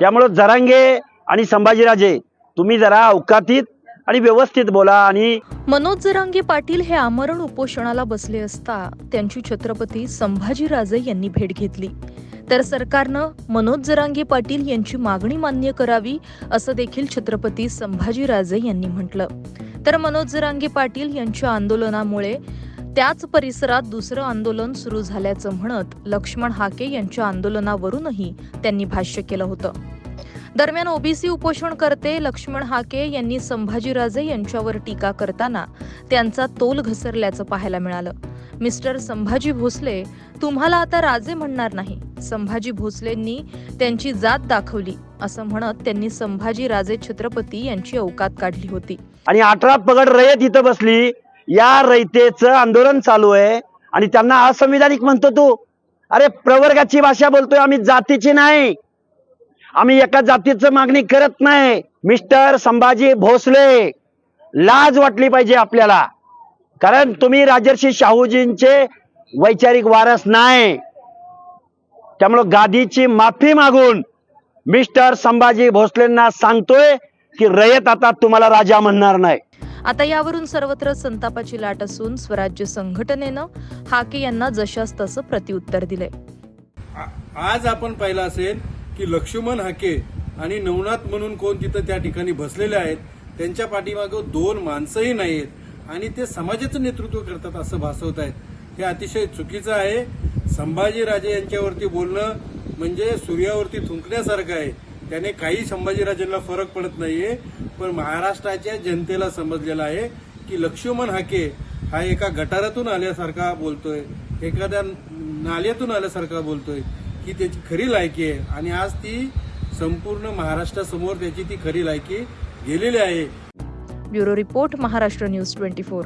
त्यामुळं जरांगे आणि संभाजीराजे तुम्ही जरा अवकातीत आणि व्यवस्थित बोला आणि मनोज जरांगे पाटील हे आमरण उपोषणाला बसले असता त्यांची छत्रपती संभाजीराजे यांनी भेट घेतली. तर सरकारनं मनोज जरांगे पाटील यांची मागणी मान्य करावी असं देखील छत्रपती संभाजीराजे यांनी म्हटलं. तर मनोज जरांगे पाटील यांच्या आंदोलनामुळे त्याच परिसरात दुसरं आंदोलन सुरू झाल्याचं म्हणत लक्ष्मण हाके यांच्या आंदोलनावरूनही त्यांनी भाष्य केलं होतं. दरम्यान ओबीसी उपोषण करते लक्ष्मण हाके यांनी संभाजीराजे यांच्यावर टीका करताना त्यांचा तोल घसरल्याचं पाहायला मिळालं. मिस्टर संभाजी भोसले तुम्हाला आता राजे म्हणणार नाही. संभाजी भोसलेंनी त्यांची जात दाखवली असं म्हणत त्यांनी संभाजी राजे छत्रपती यांची अवकात काढली होती. आणि अठरा पगड रयत इथं बसली. या रयतेचं आंदोलन चालू आहे. आणि त्यांना असंविधानिक म्हणतो तू. अरे प्रवर्गाची भाषा बोलतोय आम्ही जातीची नाही. आम्ही एका जातीचं मागणी करत नाही. मिस्टर संभाजी भोसले लाज वाटली पाहिजे आपल्याला. कारण तुम्ही राजर्षी शाहूजींचे वैचारिक वारस नाही. त्यामुळं गादीची माफी मागून मिस्टर संभाजी भोसलेंना सांगतोय की रयत आता तुम्हाला राजा म्हणणार नाही. आता यावरून सर्वत्र संतापाची लाट असून स्वराज्य संघटनेनं हाके यांना जशास तसं प्रत्युत्तर दिलंय. आ- आज आपण पाहिलं असेल की लक्ष्मण हाके आणि नवनाथ म्हणून कोण तिथं त्या ठिकाणी बसलेले आहेत त्यांच्या पाठीमागं दोन माणसंही नाहीत आणि ते समाजाचं नेतृत्व करतात असं भासवत आहेत. हे अतिशय चुकीचं आहे. संभाजीराजे यांच्यावरती बोलणं म्हणजे सूर्यावरती थुंकण्यासारखं आहे. त्याने काही संभाजीराजेंना फरक पडत नाहीये पण महाराष्ट्राच्या जनतेला समजलेलं आहे की लक्ष्मण हाके हा एका गटारातून आल्यासारखा बोलतोय एखाद्या नाल्यातून आल्यासारखा बोलतोय. की त्याची खरी लायकी आहे. आणि आज ती संपूर्ण महाराष्ट्रासमोर त्याची ती खरी लायकी गेलेली आहे. Bureau report Maharashtra news twenty four.